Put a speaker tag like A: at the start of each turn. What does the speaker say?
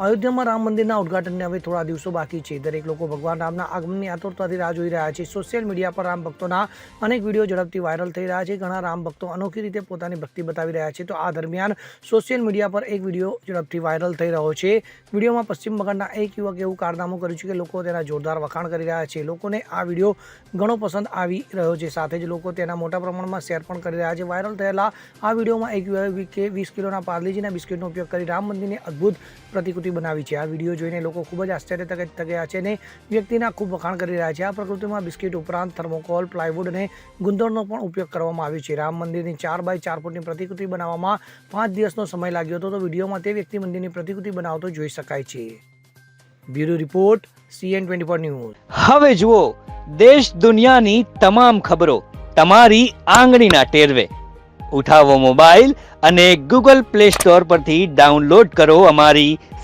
A: અયોધ્યામાં રામ મંદિરના ઉદઘાટનને હવે થોડા દિવસો બાકી છે. દરેક લોકો ભગવાન રામના આગમનની આતુરતાથી રાહ જોઈ રહ્યા છે. સોશિયલ મીડિયા પર રામ ભક્તોના અનેક વીડિયો ઝડપથી વાયરલ થઈ રહ્યા છે. ઘણા રામ ભક્તો અનોખી રીતે પોતાની ભક્તિ બતાવી રહ્યા છે. તો આ દરમિયાન સોશિયલ મીડિયા પર એક વીડિયો ઝડપથી વાયરલ થઈ રહ્યો છે. વિડીયોમાં પશ્ચિમ બંગાળના એક યુવકે એવું કારનામું કર્યું છે કે લોકો તેના જોરદાર વખાણ કરી રહ્યા છે. લોકોને આ વીડિયો ઘણો પસંદ આવી રહ્યો છે. સાથે જ લોકો તેના મોટા પ્રમાણમાં શેર પણ કરી રહ્યા છે. વાયરલ થયેલા આ વિડીયોમાં એક યુવકે વીસ કિલોના પાર્લીજીના બિસ્કિટનો ઉપયોગ કરી રામ મંદિરની અદ્ભુત પ્રતિકૃતિ બનાવી છે. આ વીડિયો જોઈને લોકો ખૂબ જ આશ્ચર્યચકિત ગયા છે અને વ્યક્તિના ખૂબ વખાણ કરી રહ્યા છે. આ પ્રકૃતિમાં બિસ્કિટ ઉપરાંત થર્મોકોલ, પ્લાયવુડ અને ગુંદરનો પણ ઉપયોગ કરવામાં આવ્યો છે. રામ મંદિરની ચાર બાય ચાર ફૂટની પ્રતિકૃતિ બનાવવામાં પાંચ દિવસનો સમય લાગ્યો હતો. તો વિડીયોમાં તે વ્યક્તિ મંદિરની પ્રતિકૃતિ બનાવતો જોઈ શકાય છે. Bureau report, CN twenty four news.
B: હવે જુઓ, દેશ દુનિયાની તમામ ખબરો તમારી આંગળીના ટેરવે. ઉઠાવો મોબાઈલ અને ગૂગલ પ્લે સ્ટોર પરથી ડાઉનલોડ કરો અમારી